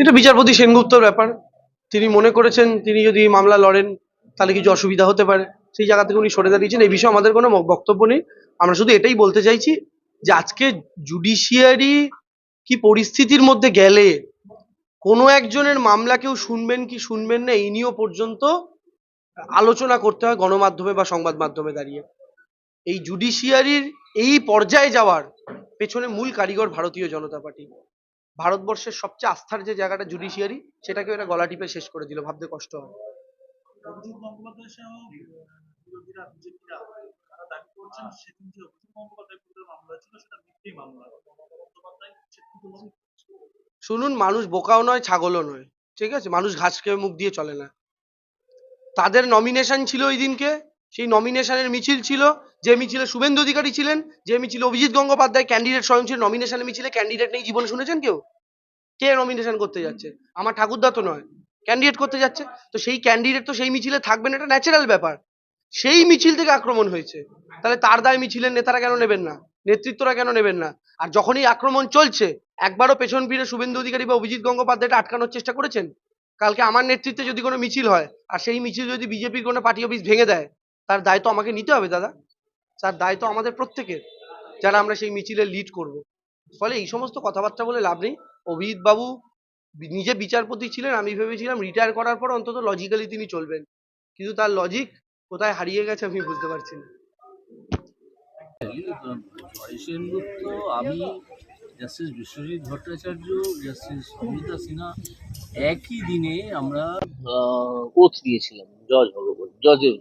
এটা বিচারপতি সেনগুপ্তর ব্যাপার। তিনি মনে করেছেন, তিনি যদি মামলা লড়েন, তাহলে কিছু অসুবিধা হতে পারে। সেই জায়গা থেকে উনি সরে দাঁড়িয়েছেন। এই বিষয়ে আমাদের কোনো বক্তব্য নেই। আমরা শুধু এটাই বলতে চাইছি যে আজকে জুডিশিয়ারি কি পরিস্থিতির মধ্যে গেলে কোনো একজনের মামলা কেউ শুনবেন কি শুনবেন না, এই নিয়েও পর্যন্ত আলোচনা করতে হয় গণমাধ্যমে বা সংবাদ মাধ্যমে দাঁড়িয়ে। এই জুডিশিয়ারির এই পর্যায়ে যাওয়ার পেছনে মূল কারিগর ভারতীয় জনতা পার্টি। ভারতবর্ষের সবচেয়ে আস্থার যে জায়গাটা জুডিশিয়ারি সেটাকে এরা গলা টিপে শেষ করে দিল ভাবতে কষ্ট হয় শুনুন মানুষ বোকাও নয় ছাগলও নয় ঠিক আছে? মানুষ ঘাস খেয়ে মুখ দিয়ে চলে না। তাদের নমিনেশন ছিল ওই দিনকে সেই নমিনেশনের মিছিল ছিল, যে মিছিলে শুভেন্দু অধিকারী ছিলেন, যে মিছিলে অভিজিৎ গঙ্গোপাধ্যায় ক্যান্ডিডেট স্বয়ং ছিল নমিনেশনের মিছিলে ক্যান্ডিডেট নেই, জীবনে শুনেছেন কেউ? কে নমিনেশন করতে যাচ্ছে? আমার ঠাকুরদা তো নয় ক্যান্ডিডেট করতে যাচ্ছে। তো সেই ক্যান্ডিডেট তো সেই মিছিলে থাকবেন এটা ন্যাচারাল ব্যাপার। সেই মিছিল থেকে আক্রমণ হয়েছে। তাহলে তার দায় মিছিলের নেতারা কেন নেবেন না? নেতৃত্বরা কেন নেবেন না? আর যখনই আক্রমণ চলছে, একবারও পেছন ফিরে শুভেন্দু অধিকারী বা অভিজিৎ গঙ্গোপাধ্যায়টা আটকানোর চেষ্টা করেছেন? কালকে আমার নেতৃত্বে যদি কোনো মিছিল হয়, আর সেই মিছিল যদি বিজেপির কোনো পার্টি অফিস ভেঙে দেয় তার দায় তো আমাকে নিতে হবে দাদা। তার দায় তো আমাদের প্রত্যেকের যারা আমরা সেই মিছিলে লিড করব। ফলে এই সমস্ত কথাবার্তা বলে লাভ নেই। অভিজিৎ বাবু নিজে বিচারপতি ছিলেন আমি ভেবেছিলাম রিটায়ার করার পর অন্তত লজিক্যালি তিনি চলবেন। কিন্তু তার লজিক কোথায় হারিয়ে গেছে আমি বুঝতে পারছি না। আমি জাস্টিস বিশ্বজিৎ ভট্টাচার্য জাস্টিস অমিতা সিনহা একই দিনে আমরা ওথ দিয়েছিলাম জজ হব জজের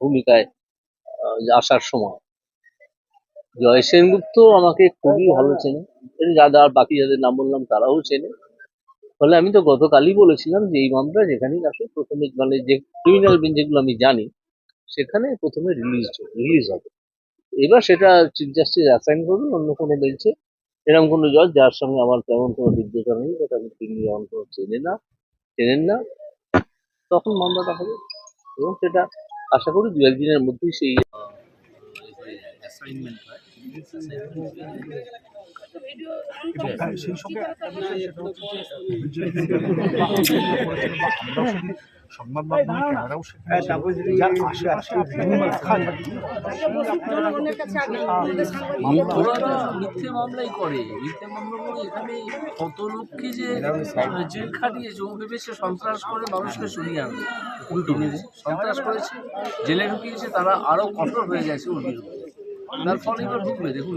ভূমিকায় আসার সময়। জয় সেনগুপ্ত আমাকে খুবই ভালো চেনে। যারা বাকি যাদের নাম বললাম তারাও চেনে। ফলে আমি তো গতকালই বলেছিলাম যে এই মামলা যেখানেই আসে প্রথমে মানে যে ক্রিমিনাল বেঞ্চ যেগুলো আমি জানি, সেখানে প্রথমে রিলিজ রিলিজ হবে। এবার সেটা চিফ জাস্টিস অ্যাসাইন করবেন অন্য কোনো বেঞ্চে এরকম কোনো জজ যার সঙ্গে আমার তেমন কোনো বিদ্যুতা নেই যেটা আমি তিনি যেমন কোনো চেনে না, চেনেন না। তখন মামলাটা হবে। এবং সেটা আশা করি দু একদিনের মধ্যেই সেই অ্যাসাইনমেন্ট হয়। সেই সঙ্গে একটা বিষয় সেটা হচ্ছে যে বিজেপি আমরাও শুনি সংবাদ মাধ্যমে স্থান ওরা মিথ্যে মামলাই করে। মিথ্যে মামলা করে এখানে কত লোককে যে জেল খাটিয়েছে ও ভেবেছে সন্ত্রাস করে মানুষকে সরিয়ে আনবে। উল্টো। সন্ত্রাস করেছে জেলে ঢুকিয়েছে তারা আরও কঠোর হয়ে গেছে ওর বিরুদ্ধে। তার ফলে এবার ঢুকবে দেখুন।